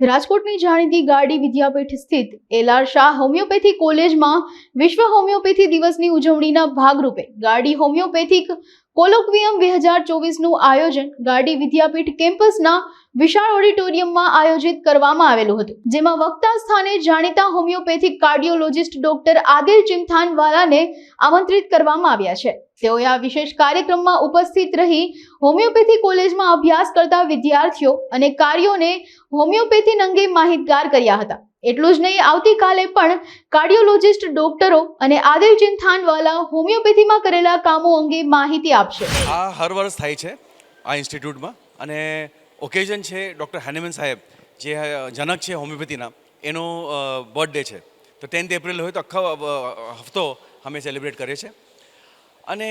રાજકોટની જાણીતી ગાડી વિદ્યાપીઠ સ્થિત એલઆર શાહ હોમિયોપેથી કોલેજમાં વિશ્વ હોમિયોપેથી દિવસની ઉજવણીના ભાગરૂપે ગાડી હોમિયોપેથિક કોલોક્વિયમ બે હજાર ચોવીસનું આયોજન ગાડી વિદ્યાપીઠ કેમ્પસના વિશાળ ઓડિટોરિયમમાં આયોજિત કરવામાં આવેલું હતું, જેમાં વક્તા સ્થાને જાણીતા હોમિયોપેથિક કાર્ડિયોલોજિસ્ટ ડોક્ટર આદિલ ચિમથાનવાલાને આમંત્રિત કરવામાં આવ્યા છે. તેઓએ આ વિશેષ કાર્યક્રમમાં ઉપસ્થિત રહી હોમિયોપેથી કોલેજમાં અભ્યાસ કરતા વિદ્યાર્થીઓ અને કાર્યોને હોમિયોપેથી અંગે માહિતગાર કર્યા હતા. એટલું જ નહીં, આવતીકાલે પણ કાર્ડિયોલોજિસ્ટ, ડોક્ટરો અને આદિલ ચિંથાનવાલા હોમિયોપેથીમાં કરેલા કામો અંગે માહિતી આપશે. આ હર વર્ષ થાય છે આ ઇન્સ્ટિટ્યૂટમાં અને ઓકેઝન છે ડૉક્ટર હેનેમન સાહેબ, જે જનક છે હોમિયોપેથીના, એનો બર્થડે છે. તો ટેન્થ એપ્રિલ હોય તો આખો હફતો અમે સેલિબ્રેટ કરીએ છીએ. અને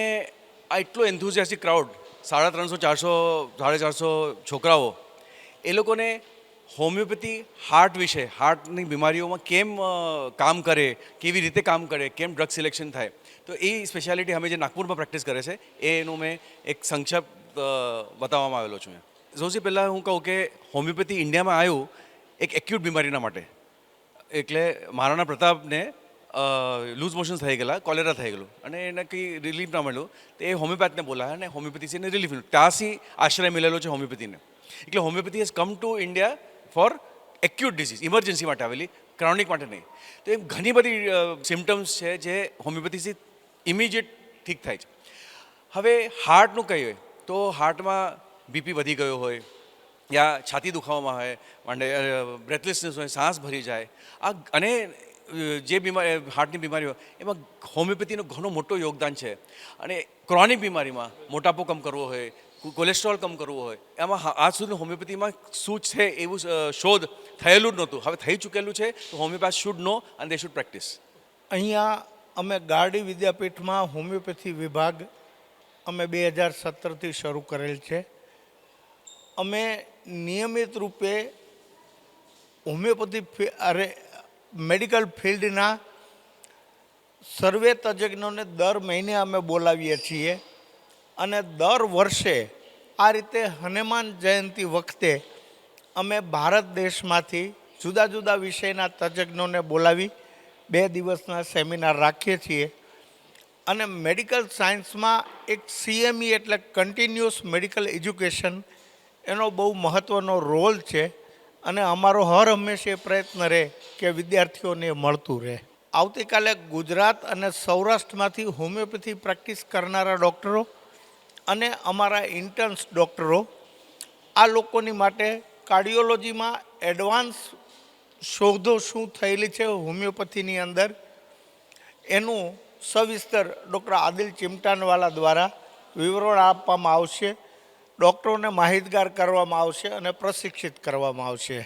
આ એટલો એન્થુઝિયાસ્ટિક ક્રાઉડ સાડા ત્રણસો ચારસો, સાડા ચારસો છોકરાઓ, એ લોકોને હોમિયોપેથી હાર્ટ વિશે, હાર્ટની બીમારીઓમાં કેમ કામ કરે, કેવી રીતે કામ કરે, કેમ ડ્રગ સિલેક્શન થાય, તો એ સ્પેશિયાલિટી અમે જે નાગપુરમાં પ્રેક્ટિસ કરે છે, એનું મેં એક સંક્ષેપ બતાવવામાં આવેલો છું. સૌથી પહેલાં હું કહું કે હોમિયોપેથી ઇન્ડિયામાં આવ્યું એક એક્યુટ બીમારીના માટે. એટલે મહારાણા પ્રતાપને લૂઝ મોશન્સ થઈ ગયેલા, કોલેરા થઈ ગયેલું, અને એને કંઈ રિલીફ ના મળ્યું, તો એ હોમિયોપેથને બોલાયા અને હોમિયોપેથી એને રિલીફ મળ્યું ત્યાંથી આશ્રય મળેલો છે હોમિયોપેથીને. એટલે homeopathy has come to India for acute disease, emergency માટે આવેલી ક્રોનિક માટે નહીં. તો એ ઘણી બધી સિમ્ટમ્સ છે જે હોમિયોપેથીથી ઇમિડિયેટ ઠીક થાય છે. હવે હાર્ટનું કહીએ, તો હાર્ટમાં બીપી વધી ગયો હોય, યા છાતી દુખાવામાં હોય, માંડે બ્રેથલેસનેસ હોય, સાંસ ભરી જાય, આ અને જે બીમારી હાર્ટની બીમારી હોય એમાં હોમિયોપેથીનો ઘણું મોટું યોગદાન છે. અને ક્રોનિક બીમારીમાં મોટાપો કમ કરવો હોય કોલેસ્ટ્રોલ કમ કરવું હોય. એમાં આજ સુધી હોમિયોપેથીમાં શું છે એવું શોધ થયેલું જ નહોતું. હવે થઈ ચૂકેલું છે, તો હોમિયોપેથ શુડ નો અને દે શુડ પ્રેક્ટિસ અહીંયા અમે ગાર્ડી વિદ્યાપીઠમાં હોમિયોપેથી વિભાગ અમે બે હજાર સત્તરથી શરૂ કરેલ છે. અમે નિયમિત રૂપે હોમિયોપેથી અરે, મેડિકલ ફિલ્ડના સર્વે તજજ્ઞોને દર મહિને અમે બોલાવીએ છીએ. અને દર વર્ષે આ રીતે હનુમાન જયંતિ વખતે અમે ભારત દેશમાંથી જુદા જુદા વિષયના તજજ્ઞોને બોલાવી બે દિવસના સેમિનાર રાખીએ છીએ. અને મેડિકલ સાયન્સમાં એક સીએમઈ એટલે કન્ટિન્યુઅસ મેડિકલ એજ્યુકેશન એનો બહુ મહત્ત્વનો રોલ છે અને અમારો હર હંમેશા એ પ્રયત્ન રહે કે વિદ્યાર્થીઓને મળતું રહે. આવતીકાલે ગુજરાત અને સૌરાષ્ટ્રમાંથી હોમિયોપેથી પ્રેક્ટિસ કરનારા ડૉક્ટરો અને અમારા ઇન્ટર્ન્સ ડૉક્ટરો આ લોકોની માટે કાર્ડિયોલોજીમાં એડવાન્સ શોધો શું થયેલી છે હોમિયોપેથીની અંદર, એનું સવિસ્તર ડૉક્ટર આદિલ ચિમટાનવાલા દ્વારા વિવરણ આપવામાં આવશે ડૉક્ટરોને માહિતગાર કરવામાં આવશે અને પ્રશિક્ષિત કરવામાં આવશે.